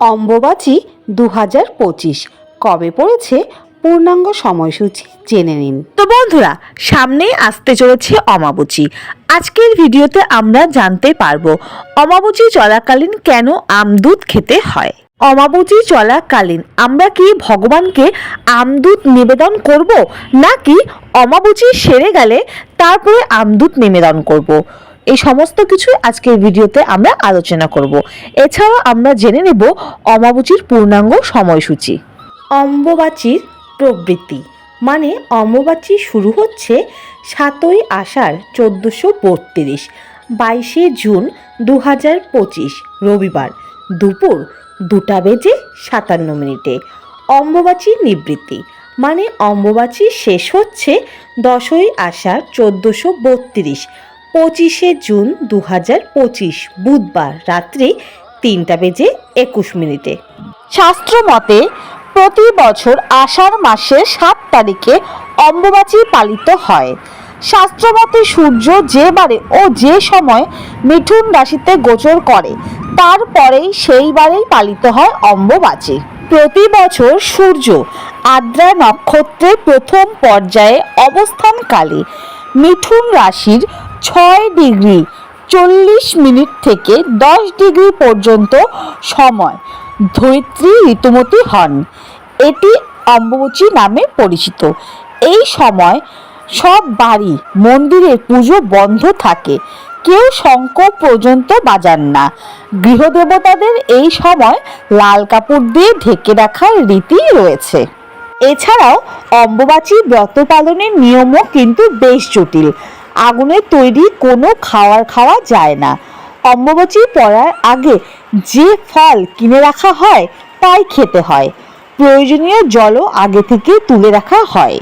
অম্বুবাচী দু হাজার পঁচিশ। কবে পড়েছে পূর্ণাঙ্গ সময়সূচি? জেনে নিন। তো বন্ধুরা, সামনেই আসতে চলেছে অমাবুচি। আজকের ভিডিওতে আমরা জানতে পারব অমাবুচি চলাকালীন কেন আমদুধ খেতে হয়? অমাবুচি চলাকালীন আমরা কি ভগবানকে আমদুধ নিবেদন করব, নাকি অমাবুচি সেরে গেলে তারপরে আমদুধ নিবেদন করব? এই সমস্ত কিছু আজকের ভিডিওতে আমরা আলোচনা করব। এছাড়াও আমরা জেনে নেব অমাবুচির পূর্ণাঙ্গ সময়সূচি। অম্বুবাচীর প্রবৃত্তি মানে অম্বুবাচী শুরু হচ্ছে সাতই আষাঢ় চোদ্দোশো বত্রিশ, বাইশে জুন দু হাজার পঁচিশ, রবিবার দুপুর দুটা বেজে সাতান্ন মিনিটে। অম্বুবাচী নিবৃত্তি মানে অম্বুবাচী শেষ হচ্ছে দশই আষাঢ় চোদ্দোশো বত্রিশ পঁচিশে জুন দু হাজার পঁচিশ বুধবার রাত্রি তিনটা বেজে একুশ মিনিটে। শাস্ত্র মতে, প্রতি বছর আষাঢ় মাসের সাত তারিখে অম্বুবাচী পালিত হয়। শাস্ত্রমতে সূর্য যে বারে ও যে সময় মিঠুন রাশিতে গোচর করে তারপরেই সেই বারেই পালিত হয় অম্বুবাচী। প্রতি বছর সূর্য আদ্রা নক্ষত্রের প্রথম পর্যায়ে অবস্থানকালে মিঠুন রাশির ছয় ডিগ্রি চল্লিশ মিনিট থেকে দশ ডিগ্রি পর্যন্ত সময়। ধরিত্রী ঋতুমতী হন। এটি অম্বুবাচী নামে পরিচিত। এই সময় সব বাড়ি মন্দিরে পুজো বন্ধ থাকে। কেউ শঙ্খ পর্যন্ত বাজান না। গৃহদেবতাদের এই সময় লাল কাপড় দিয়ে ঢেকে রাখার রীতি রয়েছে। এছাড়াও অম্বুবাচী ব্রত পালনের নিয়মও কিন্তু বেশ জটিল। আগুনের তৈরি কোনো খাওয়ার খাওয়া যায় না। অম্বুবাচী পড়ার আগে যে ফল কিনে রাখা হয়, তাই খেতে হয়। প্রয়োজনীয় জলও আগে থেকে তুলে রাখা হয়।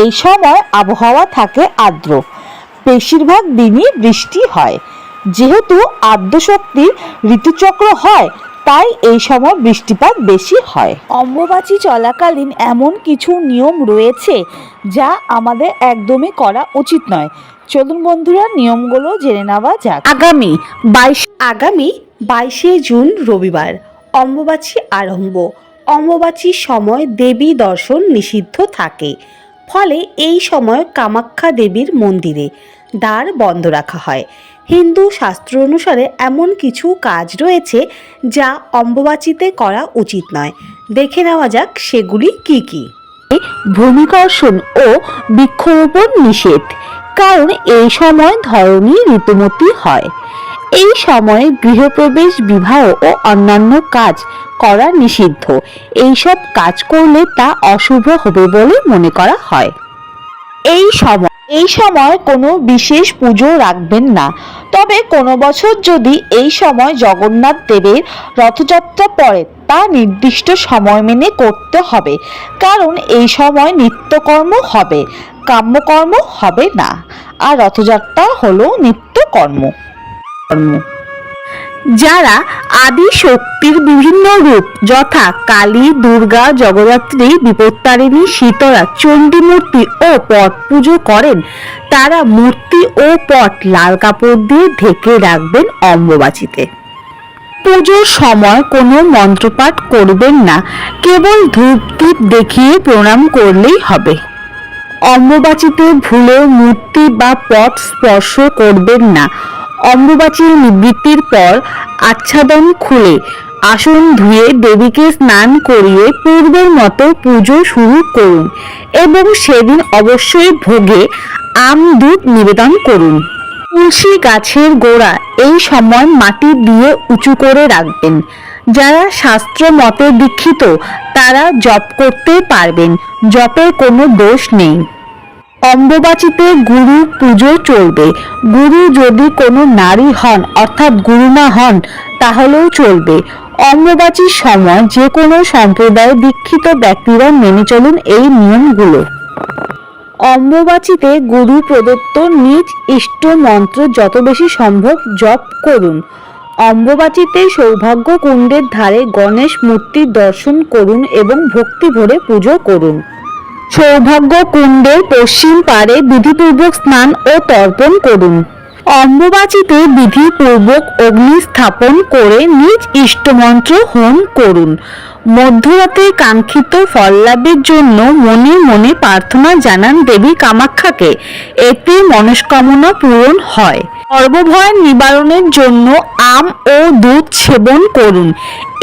এই সময় আবহাওয়া থাকে আর্দ্র। বেশিরভাগ দিনই বৃষ্টি হয়। যেহেতু আদ্যশক্তির ঋতুচক্র হয়, তাই এই সময় বৃষ্টিপাত বেশি হয়। অম্বুবাচী চলাকালীন এমন কিছু নিয়ম রয়েছে, যা আমাদের একদমই করা উচিত নয়। চলুন বন্ধুরা নিয়মগুলো জেনে নেওয়া যাক। আগামী বাইশ আগামী বাইশে জুন রবিবার অম্বুবাচী আরম্ভ। অম্বুবাচীর সময় দেবী দর্শন নিষিদ্ধ থাকে। ফলে এই সময় কামাখ্যা দেবীর মন্দিরে দ্বার বন্ধ রাখা হয়। হিন্দু শাস্ত্র অনুসারে এমন কিছু কাজ রয়েছে যা অম্বুবাচীতে করা উচিত নয়। দেখে নেওয়া যাক সেগুলি কি কি। ভূমিকর্ষণ ও বৃক্ষরোপণ নিষেধ। কারণ এই সময় ধরণী ঋতুমতি হয়। এই সময়ে গৃহপ্রবেশ, বিবাহ ও অন্যান্য কাজ করা নিষিদ্ধ। এইসব কাজ করলে তা অশুভ হবে বলে মনে করা হয়। এই সময় এই সময় কোনো বিশেষ পুজো রাখবেন না। তবে কোনো বছর যদি এই সময় জগন্নাথ দেবের রথযাত্রা পড়ে, তা নির্দিষ্ট সময় মেনে করতে হবে। কারণ এই সময় নিত্যকর্ম হবে, কাম্যকর্ম হবে না। আর রথযাত্রা হলো নিত্যকর্ম। কর্ম। যারা আদি শক্তির বিভিন্ন রূপ, যথা কালী, দুর্গা জগদ্ধাত্রী বিপত্তারিণী, শীতলা চণ্ডী মূর্তি ও পট পুজো করেন, তারা মূর্তি ও পট লাল কাপড় দিয়ে ঢেকে রাখবেন অম্বুবাচিতে। পুজোর সময় কোনো মন্ত্রপাঠ করবেন না, কেবল ধূপ ধূপ দেখিয়ে প্রণাম করলেই হবে। অম্বুবাচিতে ভুলেও মূর্তি বা পট স্পর্শ করবেন না অম্বুবাচীর নিবৃত্তির পর আচ্ছাদন খুলে, আসন ধুয়ে দেবীকে স্নান করিয়ে পূর্বের মতো পুজো শুরু করুন এবং সেদিন অবশ্যই ভোগে আম দুধ নিবেদন করুন। তুলসী গাছের গোড়া এই সময় মাটি দিয়ে উঁচু করে রাখবেন। যারা শাস্ত্র মতে দীক্ষিত, তারা জপ করতে পারবেন জপের কোনো দোষ নেই। অম্বুবাচিতে গুরু পুজো চলবে। গুরু যদি কোনো নারী হন, অর্থাৎ গুরুমা হন, তাহলেও চলবে। অম্বুবাচীর সময় যে কোনো সম্প্রদায়ে দীক্ষিত ব্যক্তিরা মেনে চলুন এই নিয়মগুলো। অম্বুবাচিতে গুরু প্রদত্ত নিজ ইষ্ট মন্ত্র যত বেশি সম্ভব জপ করুন। অম্বুবাচিতে সৌভাগ্য কুণ্ডের ধারে গণেশ মূর্তির দর্শন করুন এবং ভক্তি ভরে পুজো করুন। সৌভাগ্য কুণ্ডের পশ্চিম পারে বিধিপূর্বক স্নান ও তর্পণ করুন। অম্বুবাচিতে বিধিপূর্বক অগ্নি স্থাপন করে নিজ ইষ্টমন্ত্র হোম করুন। মধ্যরাতে কাঙ্ক্ষিত ফল লাভের জন্য মনে মনে প্রার্থনা জানান দেবী কামাখ্যাকে এতে মনস্কামনা পূরণ হয়। সর্বভয় নিবারণের জন্য আম ও দুধ সেবন করুন।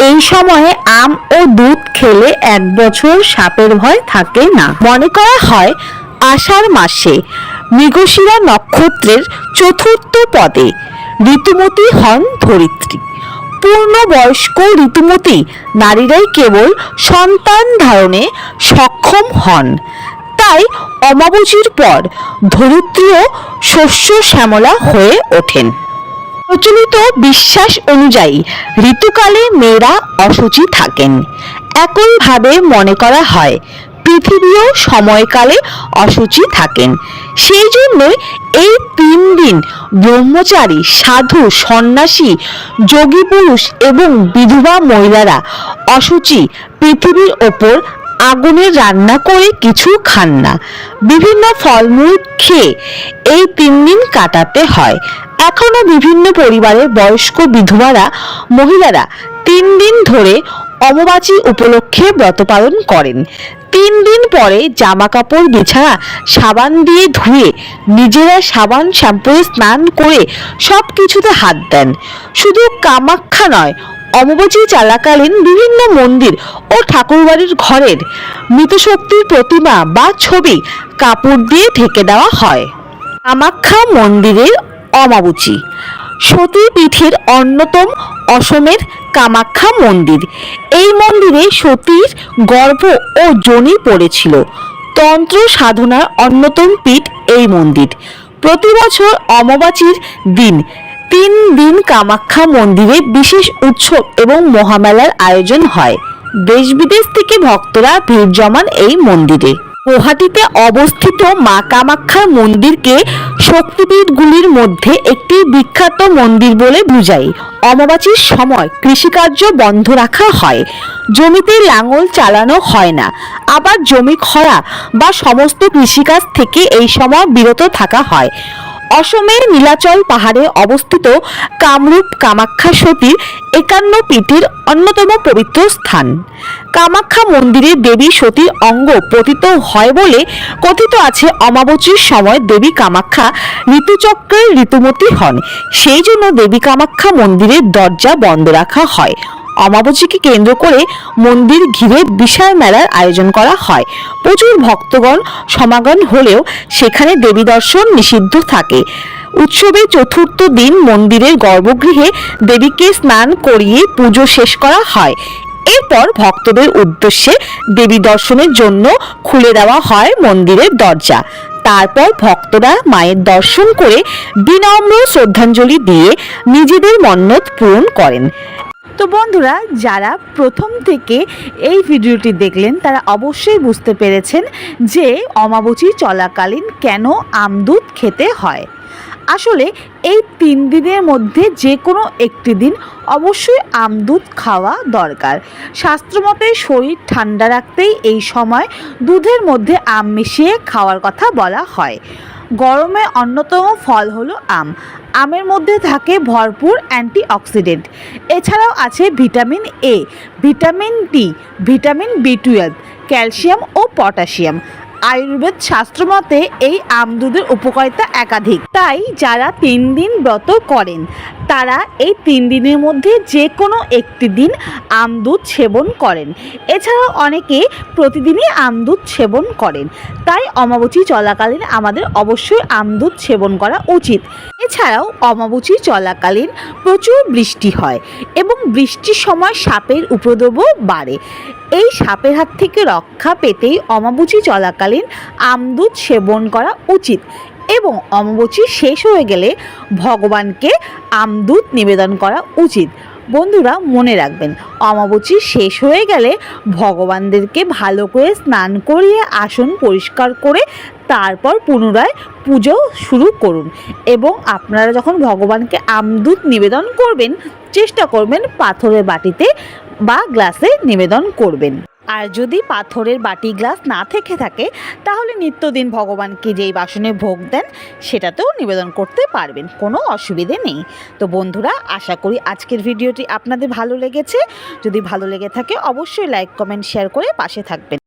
এই সময়ে আম ও দুধ খেলে এক বছর সাপের ভয় থাকে না। মনে করা হয়, আষাঢ় মাসে মৃগশিরা নক্ষত্রের চতুর্থ পদে ঋতুমতী হন ধরিত্রী। পূর্ণবয়স্ক ঋতুমতী নারীরাই কেবল সন্তান ধারণে সক্ষম হন। তাই অমাবুচির পর ধরিত্রীও শস্য শ্যামলা হয়ে ওঠেন। প্রচলিত বিশ্বাস অনুযায়ী ঋতুকালে মেয়েরা অসুচি থাকেন। একইভাবে মনে করা হয় পৃথিবীও সময়কালে অসুচি থাকেন। সেই জন্যই এই তিন দিন ব্রহ্মচারী, সাধু, সন্ন্যাসী, যোগী পুরুষ এবং বিধবা মহিলারা অসুচি পৃথিবীর ওপর আগুনে রান্না করে কিছু খান না। বিভিন্ন ফলমূল খেয়ে এই তিন দিন কাটাতে হয়। এখনও বিভিন্ন পরিবারের বয়স্ক বিধবারা, মহিলারা তিন দিন ধরে অমবাচী উপলক্ষে ব্রত পালন করেন। তিন দিন পরে জামা কাপড় বিছানা, সাবান দিয়ে ধুয়ে নিজেরা সাবান, শ্যাম্পুয়ে স্নান করে সব কিছুতে হাত দেন। শুধু কামাখ্যা নয়, অমাবচী চলাকালীন বিভিন্ন মন্দির ও ঠাকুরবাড়ির ঘরের মৃতশক্তির প্রতিমা বা ছবি কাপড় দিয়ে ঢেকে দেওয়া হয়। কামাখ্যা মন্দিরের অমাবুচি। সতীপীঠের অন্যতম অসমের কামাখ্যা মন্দির। এই মন্দিরে সতীর গর্ভ ও যোনি পড়েছিল। তন্ত্র সাধনার অন্যতম পীঠ এই মন্দির। প্রতি বছর অমাবাচীর দিন তিন দিন কামাখ্যা মন্দিরে বিশেষ উৎসব এবং মহামেলার আয়োজন হয়। দেশ বিদেশ থেকে ভক্তরা ভিড় জমান এই মন্দিরে। গুয়াহাটিতে অবস্থিত মা কামাখ্যার মন্দিরকে শক্তিপীঠগুলির মধ্যে একটি বিখ্যাত মন্দির বলে বুঝাই। অমাবাচীর সময় কৃষিকার্য বন্ধ রাখা হয়। জমিতে লাঙল চালানো হয় না। আবার জমি খরা বা সমস্ত কৃষিকাজ থেকে এই সময় বিরত থাকা হয়। অসমের নীলাচল পাহাড়ে অবস্থিত কামরূপ কামাখ্যা সতীর একান্ন পীঠের অন্যতম পবিত্র স্থান। কামাখ্যা মন্দিরে দেবী সতীর অঙ্গ পতিত হয় বলে কথিত আছে অমাবচীর সময় দেবী কামাখ্যা ঋতুচক্রের ঋতুমতী হন। সেই জন্য দেবী কামাখ্যা মন্দিরের দরজা বন্ধ রাখা হয়। অমাবচীকে কেন্দ্র করে মন্দির ঘিরে বিশাল মেলার আয়োজন করা হয়। প্রচুর ভক্তগণ সমাগম হলেও সেখানে দেবী দর্শন নিষিদ্ধ থাকে। উৎসবের চতুর্থ দিন মন্দিরের গর্ভগৃহে দেবীকে স্নান করিয়ে পুজো শেষ করা হয়। এরপর ভক্তদের উদ্দেশ্যে দেবী দর্শনের জন্য খুলে দেওয়া হয় মন্দিরের দরজা। তারপর ভক্তরা মায়ের দর্শন করে বিনম্র শ্রদ্ধাঞ্জলি দিয়ে নিজেদের মন্নত পূরণ করেন। তো বন্ধুরা, যারা প্রথম থেকে এই ভিডিওটি দেখলেন, তারা অবশ্যই বুঝতে পেরেছেন যে অমাবচী চলাকালীন কেন আমদুধ খেতে হয়। আসলে এই তিন দিনের মধ্যে যে কোনো একটি দিন অবশ্যই আমদুধ খাওয়া দরকার। শাস্ত্রমতে শরীর ঠান্ডা রাখতেই এই সময় দুধের মধ্যে আম মিশিয়ে খাওয়ার কথা বলা হয়। গরমে অন্যতম ফল হলো আম। আমের মধ্যে থাকে ভরপুর অ্যান্টিঅক্সিডেন্ট। এছাড়াও আছে vitamin A, vitamin D vitamin B twelve, calcium O potassium. Ayurveda শাস্ত্র মতে এই আমদুধের উপকারিতা একাধিক। তাই যারা তিন দিন ব্রত করেন, তারা এই তিন দিনের মধ্যে যে কোনো একটি দিন আমদুধ সেবন করেন। এছাড়াও অনেকে প্রতিদিনই আমদুধ সেবন করেন। তাই অমাবচী চলাকালীন আমাদের অবশ্যই আমদুধ সেবন করা উচিত। এছাড়াও অমাবচী চলাকালীন প্রচুর বৃষ্টি হয় এবং বৃষ্টির সময় সাপের উপদ্রবও বাড়ে। এই সাপের হাত থেকে রক্ষা পেতেই অমাবচী চলাকালীন আমদুধ সেবন করা উচিত এবং অমাবচী শেষ হয়ে গেলে ভগবানকে আমদুধ নিবেদন করা উচিত। বন্ধুরা, মনে রাখবেন অমাবচী শেষ হয়ে গেলে ভগবানদেরকে ভালো করে স্নান করিয়ে আসন পরিষ্কার করে তারপর পুনরায় পুজো শুরু করুন এবং আপনারা যখন ভগবানকে আমদুধ নিবেদন করবেন, চেষ্টা করবেন পাথরের বাটিতে বা গ্লাসে নিবেদন করবেন। আর যদি পাথরের বাটি, গ্লাস না থেকে থাকে, তাহলে নিত্যদিন ভগবানকে যেই বাসনে ভোগ দেন, সেটাতেও নিবেদন করতে পারবেন, কোনো অসুবিধে নেই। তো বন্ধুরা, আশা করি আজকের ভিডিওটি আপনাদের ভালো লেগেছে। যদি ভালো লেগে থাকে, অবশ্যই লাইক, কমেন্ট, শেয়ার করে পাশে থাকবেন।